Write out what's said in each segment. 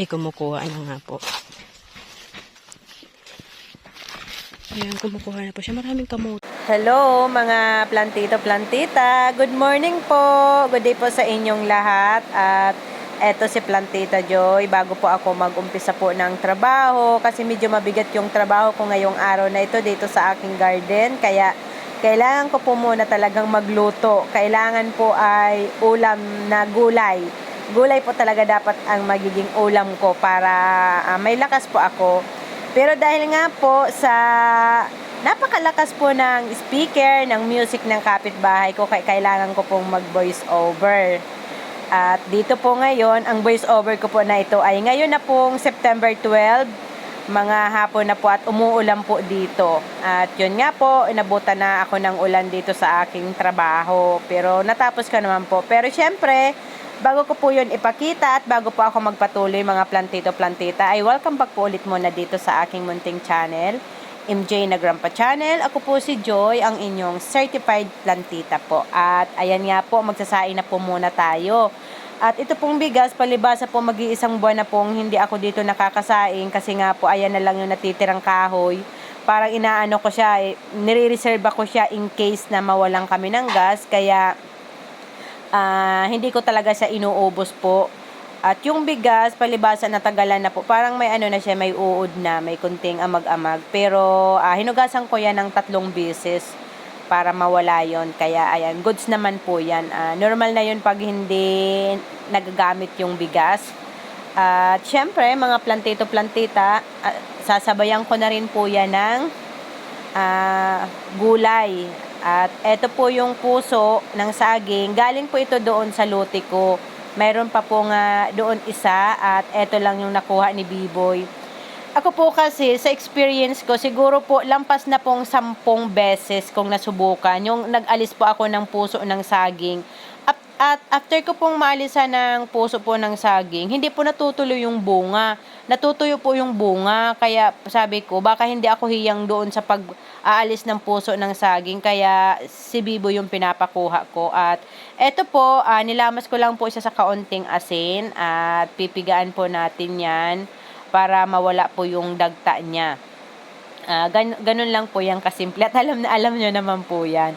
ay kumukuha na nga po. Ayan, kumukuha na po siya. Maraming kamote. Hello mga plantito plantita. Good morning po. Good day po sa inyong lahat. At eto si Plantita Joy. Bago po ako mag-umpisa po ng trabaho kasi medyo mabigat yung trabaho ko ngayong araw na ito dito sa aking garden. Kaya kailangan ko po muna talagang magluto. Kailangan po ay ulam na gulay. Gulay po talaga dapat ang magiging ulam ko para ah, may lakas po ako. Pero dahil nga po sa napakalakas po ng speaker, ng music ng kapitbahay ko, kaya kailangan ko pong mag voice over. At dito po ngayon, ang voice over ko po na ito ay ngayon na pong September 12, mga hapon na po at umuulan po dito. At yun nga po, inabutan na ako ng ulan dito sa aking trabaho. Pero natapos ko naman po. Pero syempre, bago ko po yun ipakita at bago po ako magpatuloy mga plantito-plantita, ay welcome back po ulit muna dito sa aking munting channel. MJ na Grandpa Channel. Ako po si Joy, ang inyong certified plantita po. At ayan nga po, magsasain na po muna tayo. At ito pong bigas, palibasa po mag-iisang buwan na pong hindi ako dito nakakasaing kasi nga po ayan na lang yung natitirang kahoy. Parang inaano ko siya, eh, nire-reserve ako siya in case na mawalan kami ng gas. Kaya ah, hindi ko talaga siya inuubos po. At yung bigas, palibasa natagalan na po. Parang may ano na siya, may uod na, may kunting amag-amag. Pero ah, hinugasan ko yan ng tatlong beses para mawala yon Kaya ayan, goods naman po yan. Ah, normal na yun pag hindi nagagamit yung bigas. At syempre, mga plantito-plantita, ah, sasabayan ko na rin po yan ng ah, gulay. At ito po yung puso ng saging. Galing po ito doon sa lote ko. Mayroon pa po nga doon isa at ito lang yung nakuha ni Biboy. Ako po kasi sa experience ko, siguro po lampas na pong sampung beses kong nasubukan. Yung nag-alis po ako ng puso ng saging. At, at after ko pong maalisan ng puso po ng saging, hindi po natutuloy yung bunga. Natutuyo po yung bunga. Kaya sabi ko, baka hindi ako hiyang doon sa pag aalis ng puso ng saging. Kaya si Bibo yung pinapakuha ko. At eto po, ah, nilamas ko lang po siya sa kaunting asin. At pipigaan po natin yan para mawala po yung dagta niya. Ah, gan- ganun lang po yan kasimple. At alam na alam nyo naman po yan.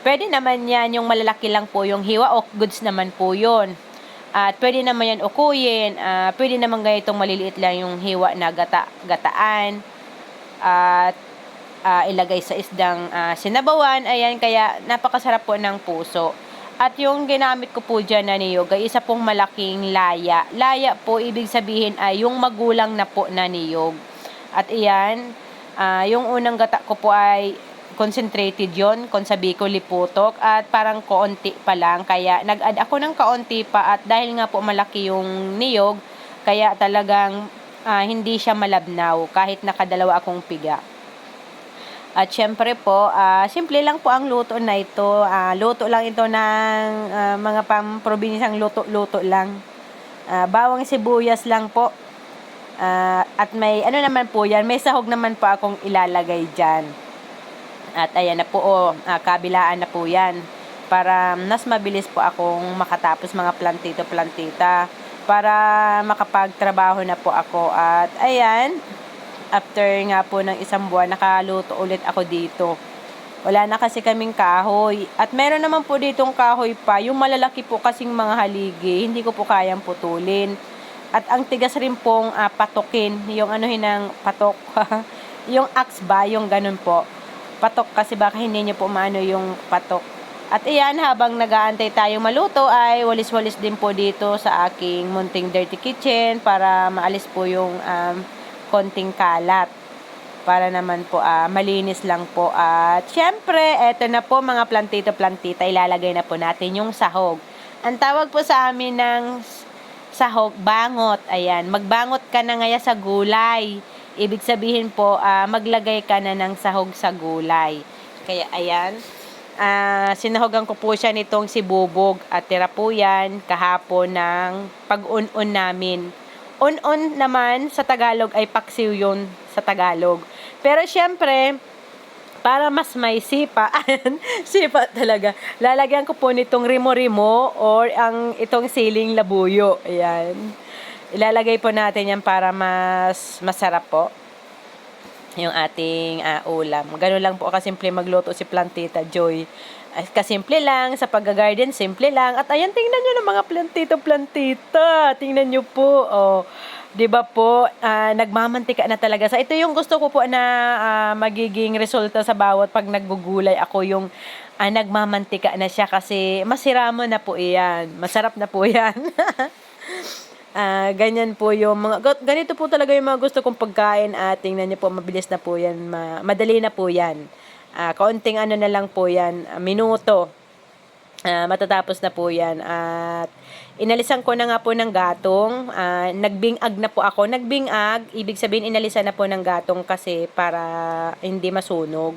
Pwede naman yan, yung malalaki lang po yung hiwa o goods naman po yun. At pwede naman yan ukuyin. Ah, pwede naman ganitong maliliit lang yung hiwa na gata, gataan. At ah, ilagay sa isdang ah, sinabawan. Ayan, kaya napakasarap po ng puso. At yung ginamit ko po dyan na niyog ay isa pong malaking laya. Laya po, ibig sabihin ay yung magulang na po na niyog. At iyan, ah, yung unang gata ko po ay concentrated yon kung sabi ko liputok at parang kaunti pa lang kaya nag-add ako ng kaunti pa at dahil nga po malaki yung niyog kaya talagang ah, hindi siya malabnaw kahit nakadalawa akong piga. At syempre po, ah, simple lang po ang luto na ito. Ah, luto lang ito ng ah, mga pamprobinsang luto-luto lang. Ah, bawang sibuyas lang po. Ah, at may, ano naman po yan, may sahog naman po akong ilalagay dyan. At ayan na po, oh, ah, kabilaan na po yan. Para mas mabilis po akong makatapos mga plantito-plantita. Para makapagtrabaho na po ako. At ayan, after nga po ng isang buwan, nakaluto ulit ako dito. Wala na kasi kaming kahoy. At meron naman po ditong kahoy pa. Yung malalaki po kasing mga haligi, hindi ko po kayang putulin. At ang tigas rin pong ah, patokin. Yung ano ng patok. yung axe ba, yung ganun po. Patok kasi baka hindi nyo po maano yung patok. At iyan, habang nag-aantay tayong maluto ay walis-walis din po dito sa aking munting dirty kitchen para maalis po yung um, konting kalat. Para naman po ah, malinis lang po. At syempre eto na po mga plantito plantita ilalagay na po natin yung sahog. Ang tawag po sa amin ng sahog bangot. Ayan magbangot ka na ngaya sa gulay ibig sabihin po ah, maglagay ka na ng sahog sa gulay kaya ayan Ah, sinahogan ko po siya nitong si Bubog at tira po yan kahapon ng pag-un-un namin. On-on naman sa Tagalog ay paksiw yun sa Tagalog. Pero syempre, para mas may sipa, ayan, sipa talaga, lalagyan ko po nitong rimo-rimo or ang itong siling labuyo. Ayan. Ilalagay po natin yan para mas masarap po yung ating ah, ulam. Ganun lang po kasimple magluto si Plantita Joy. Kasimple lang, sa pag-garden, simple lang. At ayan, tingnan nyo ng mga plantito, plantita. Tingnan nyo po. Oh, 'di ba po, ah, nagmamantika na talaga. Sa ito yung gusto ko po na ah, magiging resulta sa bawat pag naggugulay ako yung ah, nagmamantika na siya kasi masira mo na po iyan. Masarap na po yan. Ah, ganyan po yung mga ga- ganito po talaga yung mga gusto kong pagkain at tingnan niyo po mabilis na po yan, ma- madali na po yan. Ah, kaunting ano na lang po yan, minuto. Ah, matatapos na po yan at inalisan ko na nga po ng gatong Ah, nagbingag na po ako nagbingag ibig sabihin inalisan na po ng gatong kasi para hindi masunog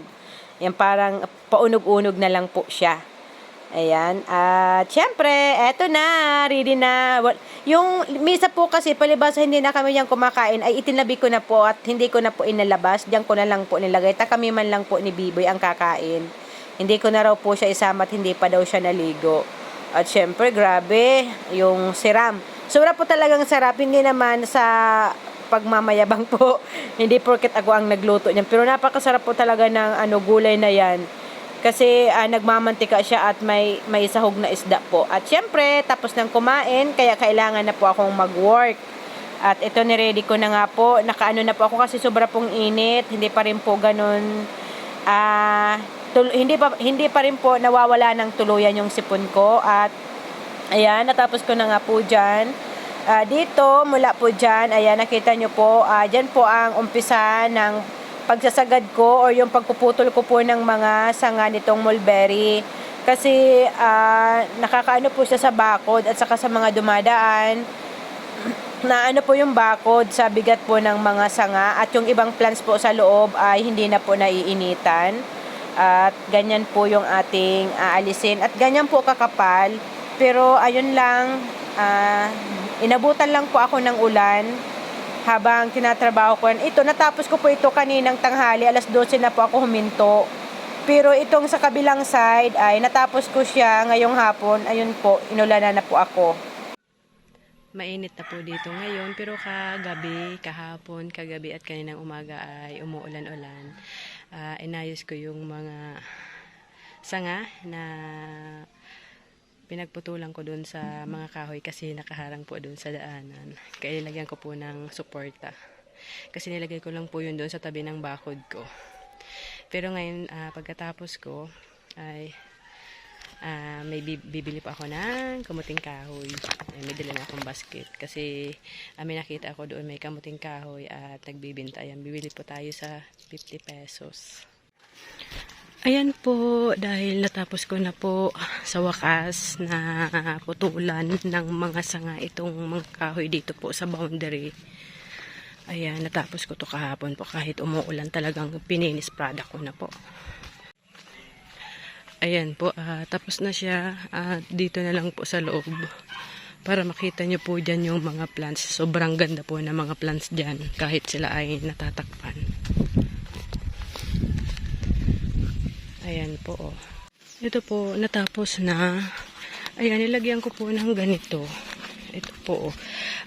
yan parang paunog-unog na lang po siya Ayan. At syempre, eto na, ready na. Yung misa po kasi, palibasa hindi na kami yan kumakain, ay itinabi ko na po at hindi ko na po inalabas. Diyan ko na lang po nilagay. Ta kami man lang po ni Biboy ang kakain. Hindi ko na raw po siya isama at hindi pa daw siya naligo. At syempre, grabe, yung siram. Sobra po talagang sarap. Hindi naman sa pagmamayabang po. hindi porket ako ang nagluto niyan. Pero napakasarap po talaga ng ano, gulay na yan. Kasi ah, nagmamantika siya at may may sahog na isda po. At syempre, tapos nang kumain, kaya kailangan na po akong mag-work. At ito ni-ready ko na nga po. Nakaano na po ako kasi sobra pong init. Hindi pa rin po ganun ah tul- hindi pa hindi pa rin po nawawala ng tuluyan yung sipon ko at ayan natapos ko na nga po diyan. Ah, dito mula po diyan, ayan nakita nyo po, ah diyan po ang umpisa ng pagsasagad ko or yung pagpuputol ko po ng mga sanga nitong mulberry. Kasi ah, nakakaano po siya sa bakod at saka sa mga dumadaan na ano po yung bakod sa bigat po ng mga sanga at yung ibang plants po sa loob ay hindi na po naiinitan. At ganyan po yung ating aalisin. At ganyan po kakapal. Pero ayun lang, ah, inabutan lang po ako ng ulan habang tinatrabaho ko. Ito, natapos ko po ito kaninang tanghali. Alas 12 na po ako huminto. Pero itong sa kabilang side ay natapos ko siya ngayong hapon. Ayun po, inulanan na po ako. Mainit na po dito ngayon, pero kagabi, kahapon, kagabi at kaninang umaga ay umuulan-ulan. Ah, inayos ko yung mga sanga na pinagputulan ko doon sa mga kahoy kasi nakaharang po doon sa daanan. Kaya nilagyan ko po ng suporta. Kasi nilagay ko lang po yun doon sa tabi ng bakod ko. Pero ngayon, ah, pagkatapos ko, ay Ah, may bi- bibili pa ako ng kamuting kahoy. Ay, may dala na akong basket. Kasi ah, may nakita ako doon may kamuting kahoy at nagbibinta. Ayan, bibili po tayo sa 50 pesos. Ayan po, dahil natapos ko na po sa wakas na putulan ng mga sanga itong mga kahoy dito po sa boundary. Ayan, natapos ko to kahapon po kahit umuulan talagang pininis product ko na po. Ayan po, ah, tapos na siya. At dito na lang po sa loob. Para makita nyo po dyan yung mga plants. Sobrang ganda po ng mga plants dyan. Kahit sila ay natatakpan. Ayan po. Oh. Ito po, natapos na. Ayan, nilagyan ko po ng ganito. Ito po. oh.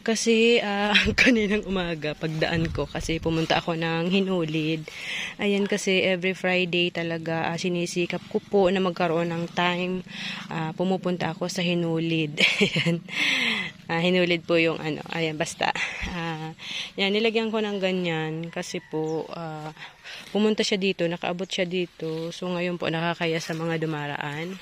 Kasi ah, kaninang umaga, pagdaan ko, kasi pumunta ako ng Hinulid. Ayan kasi every Friday talaga ah, sinisikap ko po na magkaroon ng time. Ah, pumupunta ako sa Hinulid. Ayan. Ah, hinulid po yung ano. Ayan, basta. Ah, yan, nilagyan ko ng ganyan kasi po ah, pumunta siya dito, nakaabot siya dito. So ngayon po nakakaya sa mga dumaraan.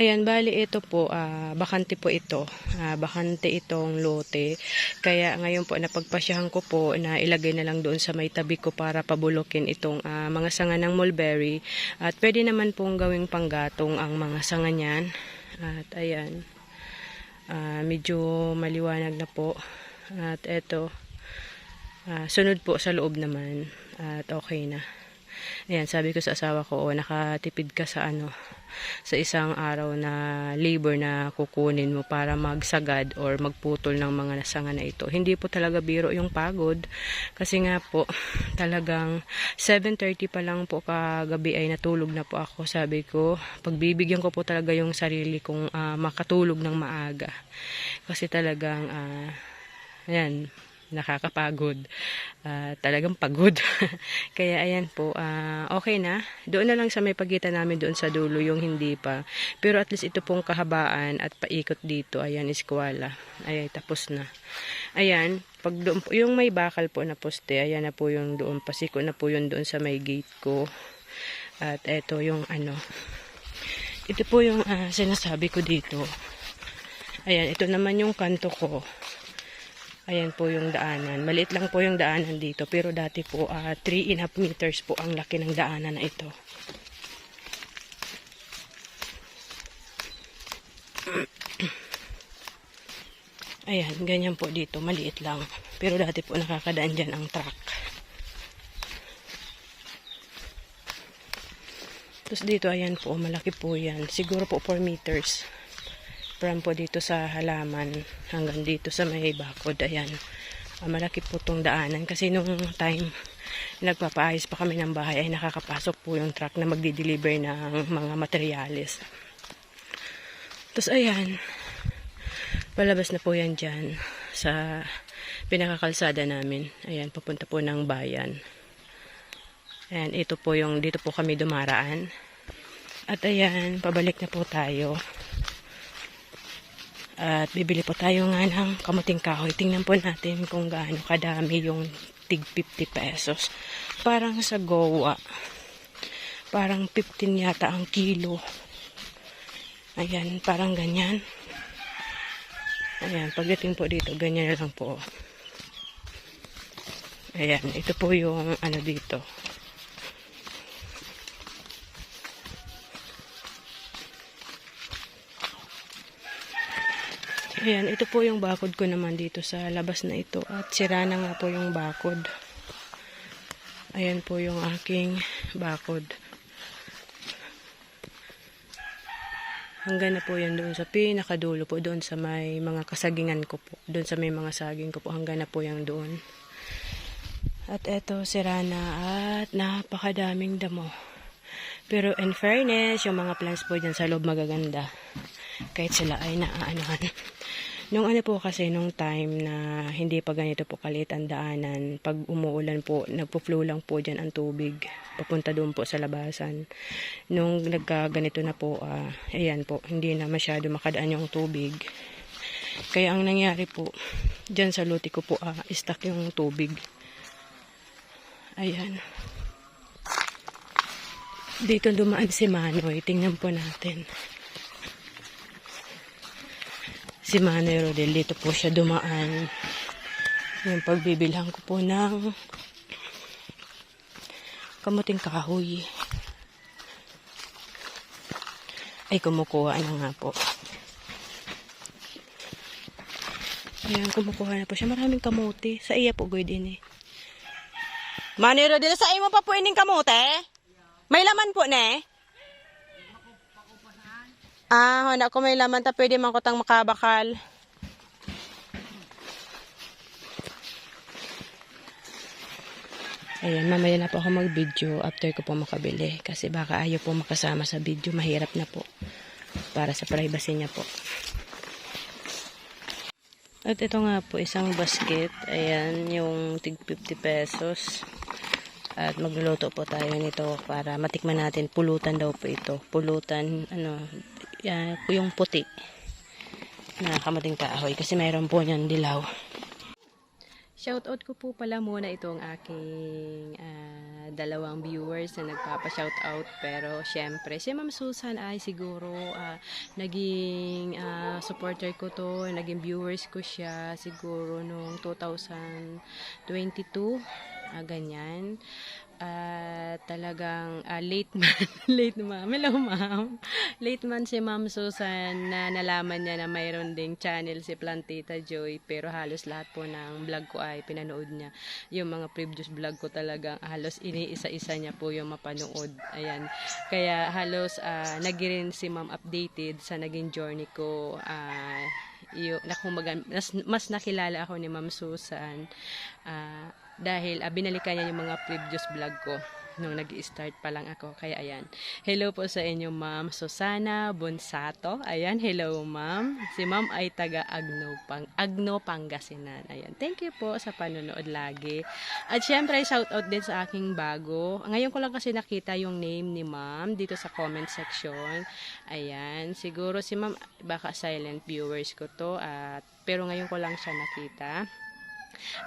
Ayan, bali ito po, ah, bakante po ito. Ah, bakante itong lote. Kaya ngayon po napagpasyahan ko po na ilagay na lang doon sa may tabi ko para pabulokin itong ah, mga sanga ng mulberry. At pwede naman pong gawing panggatong ang mga sanga niyan. At ayan, ah, medyo maliwanag na po. At eto, ah, sunod po sa loob naman. At okay na. Ayan, sabi ko sa asawa ko, oh, nakatipid ka sa ano, sa isang araw na labor na kukunin mo para magsagad or magputol ng mga nasanga na ito. Hindi po talaga biro yung pagod kasi nga po talagang 7.30 pa lang po kagabi ay natulog na po ako. Sabi ko, pagbibigyan ko po talaga yung sarili kong ah, makatulog ng maaga. Kasi talagang ah, ayan, nakakapagod. Ah, talagang pagod. Kaya ayan po, ah, okay na. Doon na lang sa may pagitan namin doon sa dulo yung hindi pa. Pero at least ito pong kahabaan at paikot dito, ayan, iskwala. Ay, tapos na. Ayan, pag doon, po- yung may bakal po na poste, ayan na po yung doon, pasiko na po yun doon sa may gate ko. At eto yung ano, ito po yung ah, sinasabi ko dito. Ayan, ito naman yung kanto ko. Ayan po yung daanan. Maliit lang po yung daanan dito. Pero dati po, 3 and a half meters po ang laki ng daanan na ito. Ayan, ganyan po dito. Maliit lang. Pero dati po nakakadaan dyan ang truck. Tapos dito, ayan po, malaki po yan. Siguro po 4 meters. From po dito sa halaman hanggang dito sa may bakod. Ayan. Ah, malaki po tong daanan. Kasi nung time nagpapaayos pa kami ng bahay ay nakakapasok po yung truck na magdi-deliver ng mga materyales. Tapos ayan. Palabas na po yan dyan sa pinakakalsada namin. Ayan, papunta po ng bayan. Ayan, ito po yung, dito po kami dumaraan. At ayan, pabalik na po tayo. At bibili po tayo nga ng kamuting kahoy. Tingnan po natin kung gaano kadami yung tig 50 pesos. Parang sa Goa. Parang 15 yata ang kilo. Ayan, parang ganyan. Ayan, pagdating po dito, ganyan lang po. Ayan, ito po yung ano dito. Ayan, ito po yung bakod ko naman dito sa labas na ito. At sira na nga po yung bakod. Ayan po yung aking bakod. Hanggang na po yan doon sa pinakadulo po, doon sa may mga kasagingan ko po. Doon sa may mga saging ko po, hanggang na po yan doon. At eto, sira na at napakadaming damo. Pero in fairness, yung mga plants po dyan sa loob magaganda. Kahit sila ay naaanuhan. Nung ano po kasi, nung time na hindi pa ganito po kalit ang daanan, pag umuulan po, nagpo-flow lang po dyan ang tubig. Papunta doon po sa labasan. Nung nagkaganito na po, ah, ayan po, hindi na masyado makadaan yung tubig. Kaya ang nangyari po, dyan sa luti ko po, ah, stuck yung tubig. Ayan. Dito dumaan si Manoy. Tingnan po natin. Si Manoy Rodel, dito po siya dumaan. Yung pagbibilhan ko po ng kamuting kahoy. Ay, kumukuha na nga po. Ayan, kumukuha na po siya. Maraming kamuti. Sa iya po, good din eh. Manoy Rodel, sa iyo mo pa po ining kamote? May laman po, ne? Ah, hona ko may laman ta pwede man ko tang makabakal. Ayan, mamaya na po ako mag-video after ko po makabili. Kasi baka ayaw po makasama sa video. Mahirap na po. Para sa privacy niya po. At ito nga po, isang basket. Ayan, yung tig 50 pesos. At magluluto po tayo nito para matikman natin. Pulutan daw po ito. Pulutan, ano, yan, yung puti na kamating kahoy. Kasi mayroon po niyan dilaw. Shoutout ko po pala muna itong aking ah, dalawang viewers na nagpapa-shoutout. Pero syempre, si Ma'am Susan ay siguro ah, naging ah, supporter ko to, naging viewers ko siya siguro noong 2022. ah, ganyan. At talagang ah, late man, late ma'am. Hello ma'am. Late man si Ma'am Susan na nalaman niya na mayroon ding channel si Plantita Joy pero halos lahat po ng vlog ko ay pinanood niya. Yung mga previous vlog ko talagang halos iniisa-isa niya po yung mapanood. Ayan. Kaya halos uh, nagirin si Ma'am updated sa naging journey ko. ah yung, na kumbaga, mas, mas nakilala ako ni Ma'am Susan ah, dahil ah, binalikan niya yung mga previous vlog ko nung nag start pa lang ako. Kaya ayan. Hello po sa inyo, Ma'am Susana Bonsato. Ayan, hello, Ma'am. Si Ma'am ay taga Agno, Pang, Agno Pangasinan. Ayan, thank you po sa panonood lagi. At syempre, shout out din sa aking bago. Ngayon ko lang kasi nakita yung name ni Ma'am dito sa comment section. Ayan, siguro si Ma'am baka silent viewers ko to at pero ngayon ko lang siya nakita.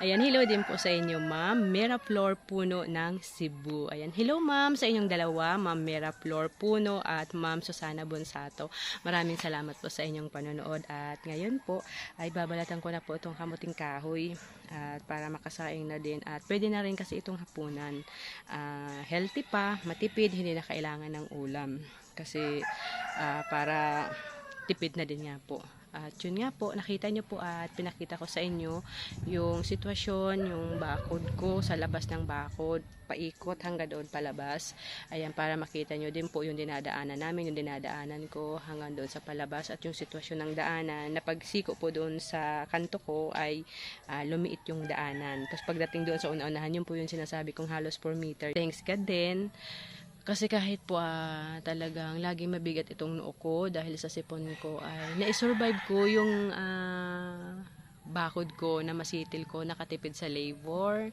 Ayan, hello din po sa inyo, ma'am. Mera Flor Puno ng Cebu. Ayan, hello ma'am sa inyong dalawa, ma'am Mera Flor Puno at ma'am Susana Bonsato. Maraming salamat po sa inyong panonood at ngayon po ay babalatan ko na po itong kamuting kahoy at para makasaing na din at pwede na rin kasi itong hapunan. Ah, healthy pa, matipid, hindi na kailangan ng ulam kasi ah, para tipid na din nga po. At yun nga po, nakita nyo po at pinakita ko sa inyo yung sitwasyon, yung bakod ko sa labas ng bakod, paikot hanggang doon palabas. Ayan, para makita nyo din po yung dinadaanan namin, yung dinadaanan ko hanggang doon sa palabas at yung sitwasyon ng daanan na pagsiko po doon sa kanto ko ay ah, lumiit yung daanan. Tapos pagdating doon sa una-unahan, yun po yung sinasabi kong halos 4 meter. Thanks God din. Kasi kahit po ah, talagang laging mabigat itong noo ko dahil sa sipon ko ay na-survive ko yung ah, bakod ko na masitil ko nakatipid sa labor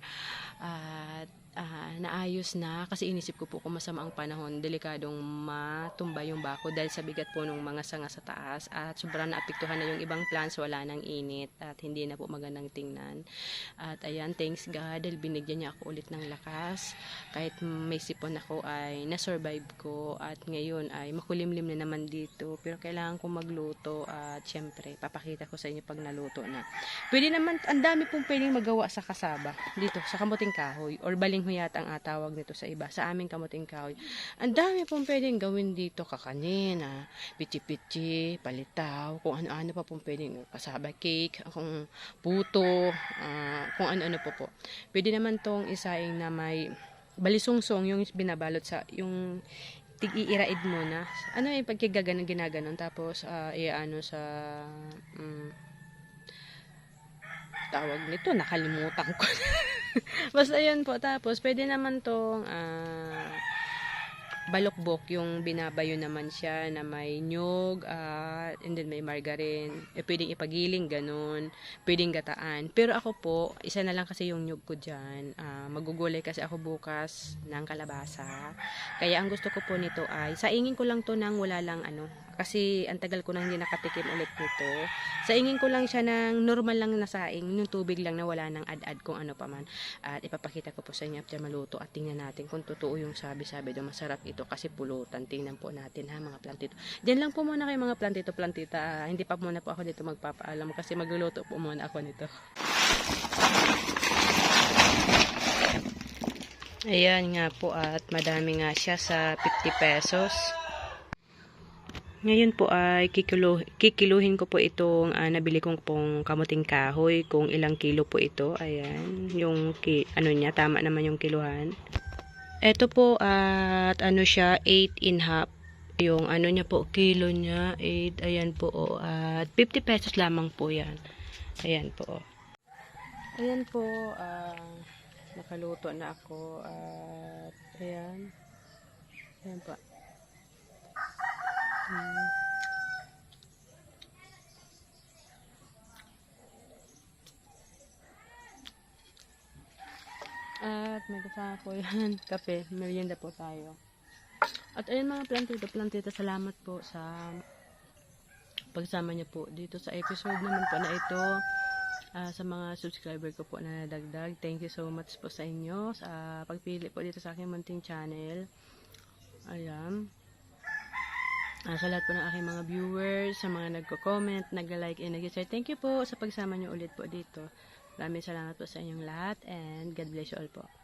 at ah, naayos na kasi inisip ko po kung masama ang panahon delikadong matumba yung bakod dahil sa bigat po ng mga sanga sa taas at sobrang naapektuhan na yung ibang plants wala nang init at hindi na po magandang tingnan. At ayan thanks God dahil binigyan niya ako ulit ng lakas. Kahit may sipon ako ay na-survive ko at ngayon ay makulimlim na naman dito. Pero kailangan kong magluto at syempre papakita ko sa inyo pag naluto na. Pwede naman ang dami pong pwedeng magawa sa kasaba dito sa kamuting kahoy or baling huyat ang atawag nito sa iba sa aming kamuting kahoy. Ang dami pong pwedeng gawin dito kakanin ah, pichi-pichi palitaw kung ano-ano pa pong pwedeng kasaba cake kung puto ah, kung ano-ano po po. Pwede naman tong isaing na may balisungsong yung binabalot sa yung tig-iiraid mo na ano yung pagkigaganon ginaganon tapos ah, iaano sa mm, tawag nito nakalimutan ko basta yun po tapos pwede naman tong ah, balokbok yung binabayo naman siya na may nyog at and then may margarine. Eh, pwedeng ipagiling ganun. Pwedeng gataan. Pero ako po isa na lang kasi yung nyog ko dyan. Ah, magugulay kasi ako bukas ng kalabasa. Kaya ang gusto ko po nito ay saingin ko lang to nang wala lang ano kasi ang tagal ko nang hindi nakatikim ulit nito. Saingin ko lang siya ng normal lang na saing yung tubig lang na wala nang ad-ad kung ano pa man. At ipapakita ko po sa inyo after maluto at tingnan natin kung totoo yung sabi-sabi do masarap ito kasi pulutan. Tingnan po natin ha mga plantito. Diyan lang po muna kayo mga plantito plantita. Hindi pa muna po ako dito magpapaalam kasi magluluto po muna ako nito. Ayan nga po at madami nga siya sa 50 pesos. Ngayon po ay kikilo, kikiluhin ko po itong ah, nabili kong pong kamuting kahoy kung ilang kilo po ito. Ayan, yung ki, ano niya, tama naman yung kiluhan. Ito po at ano siya, 8 in half. Yung ano niya po, kilo niya, 8, ayan po, oh, at 50 pesos lamang po yan. Ayan po. oh. Ayan po, ah, nakaluto na ako at ayan. Ayan po. At may kasama po yan, kape, merienda po tayo. At ayun mga plantito, plantito, salamat po sa pagsama niyo po dito sa episode naman po na ito. Ah, sa mga subscriber ko po na nadagdag. Thank you so much po sa inyo sa pagpili po dito sa aking munting channel. Ayan. Ah, sa po ng aking mga viewers, sa mga nagko-comment, nag-like and nag-share. Thank you po sa pagsama niyo ulit po dito. Maraming salamat po sa inyong lahat and God bless you all po.